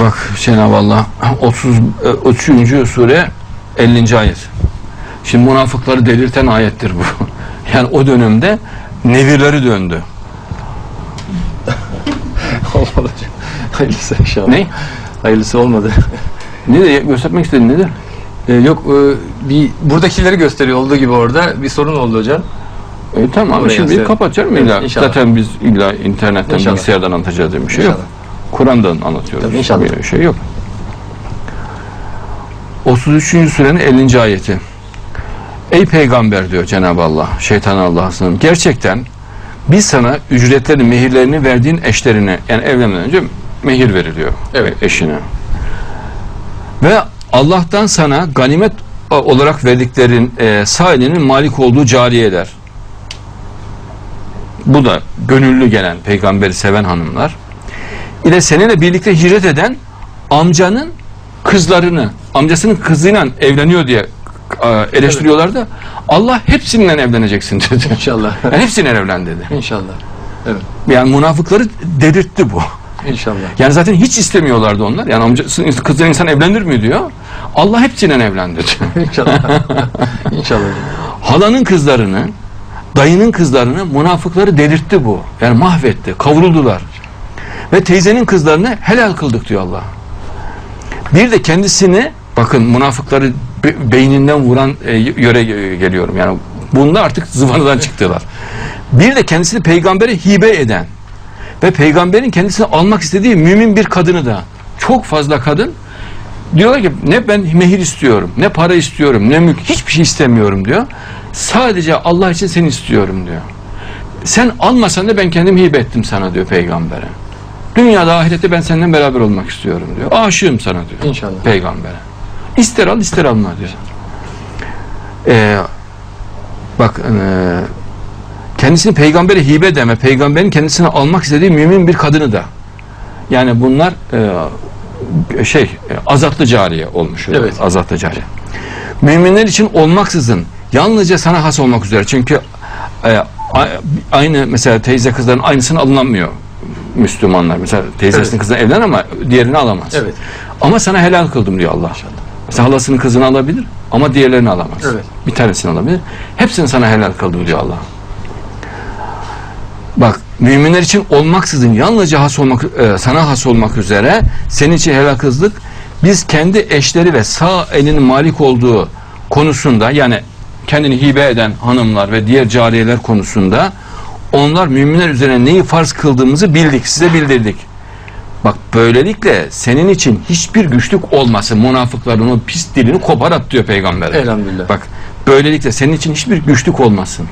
Bak Cenab-ı Allah 30 33. sure 50. ayet. Şimdi münafıkları delirten ayettir bu. Yani o dönemde nevirleri döndü. Olmadı. Hayırlısı inşallah. Ne? Hayırlısı olmadı. Ne de göstermek istedin nedir? Ee, yok e, bir buradakileri gösteriyor olduğu gibi orada bir sorun oldu hocam. E, tamam Oraya şimdi kapatacağım illa. inşallah. Zaten biz illa internetten İnşallah. bilgisayardan anlatacağız diye bir şey yok. Kur'an'dan anlatıyoruz. Tabii, inşallah. Bir şey yok. 33. surenin 50. ayeti. Ey peygamber diyor Cenab-ı Allah, şeytan Allah'a. Gerçekten biz sana ücretlerini, mehirlerini verdiğin eşlerine, yani evlenmeden önce mehir veriliyor Evet. eşine. Ve Allah'tan sana ganimet olarak verdiklerin e, sahibinin malik olduğu cariyeler. Bu da gönüllü gelen peygamberi seven hanımlar. İle seninle birlikte hicret eden amcanın kızlarını, amcasının kızıyla evleniyor diye e, eleştiriyorlar da Allah hepsininle evleneceksin dedi. İnşallah. Yani hepsininle evlen dedi. İnşallah. Evet. Yani münafıkları delirtti bu. İnşallah. Yani zaten hiç istemiyorlardı onlar. Yani amcasının kızıyla insan evlenir mi diyor. Allah hepsininle evlen dedi. İnşallah. İnşallah. Halanın kızlarını, dayının kızlarını münafıkları delirtti bu. Yani mahvetti, kavruldular. Ve teyzenin kızlarını helal kıldık diyor Allah. Bir de kendisini, bakın münafıkları be- beyninden vuran e, yöre geliyorum. Yani bunda artık zıvanadan çıktılar. Bir de kendisini peygambere hibe eden ve peygamberin kendisini almak istediği mümin bir kadını da çok fazla kadın diyorlar ki ne ben mehir istiyorum, ne para istiyorum, ne mülk, hiçbir şey istemiyorum diyor. Sadece Allah için seni istiyorum diyor. Sen almasan da ben kendimi hibe ettim sana diyor peygambere. Dünyada ahirette ben seninle beraber olmak istiyorum diyor. Aşığım sana diyor. İnşallah. Peygambere. İster al ister alma diyor. Ee, bak e, kendisini peygambere hibe deme, peygamberin kendisini almak istediği mümin bir kadını da. Yani bunlar e, şey e, azatlı cariye olmuş. Evet. Azatlı cariye. Müminler için olmaksızın yalnızca sana has olmak üzere. Çünkü e, aynı mesela teyze kızların aynısını alınamıyor Müslümanlar. Mesela teyzesinin Evet. kızına evlen ama diğerini alamaz. Evet. Ama sana helal kıldım diyor Allah. Mesela halasının kızını alabilir ama diğerlerini alamaz. Evet. Bir tanesini alabilir. Hepsini sana helal kıldım diyor Allah. Bak müminler için olmaksızın yalnızca has olmak, e, sana has olmak üzere senin için helal kızdık. Biz kendi eşleri ve sağ elinin malik olduğu konusunda yani kendini hibe eden hanımlar ve diğer cariyeler konusunda onlar müminler üzerine neyi farz kıldığımızı bildik, size bildirdik. Bak böylelikle senin için hiçbir güçlük olmasın. Münafıkların o pis dilini kopar at diyor peygamber. Elhamdülillah. Bak böylelikle senin için hiçbir güçlük olmasın.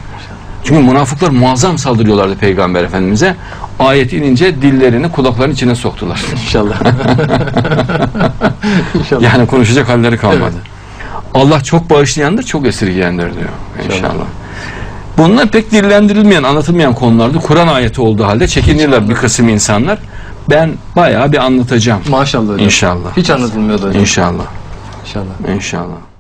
Çünkü münafıklar muazzam saldırıyorlardı peygamber efendimize. Ayet inince dillerini kulaklarının içine soktular. İnşallah. İnşallah. Yani konuşacak halleri kalmadı. Allah çok bağışlayandır, çok esirgeyendir diyor inşallah. İnşallah. Bunlar pek dillendirilmeyen, anlatılmayan konulardı. Kur'an ayeti olduğu halde çekinirler bir kısım insanlar. Ben bayağı bir anlatacağım Maşallah hocam. İnşallah. Hiç anlatılmıyordu hocam. inşallah. İnşallah. İnşallah.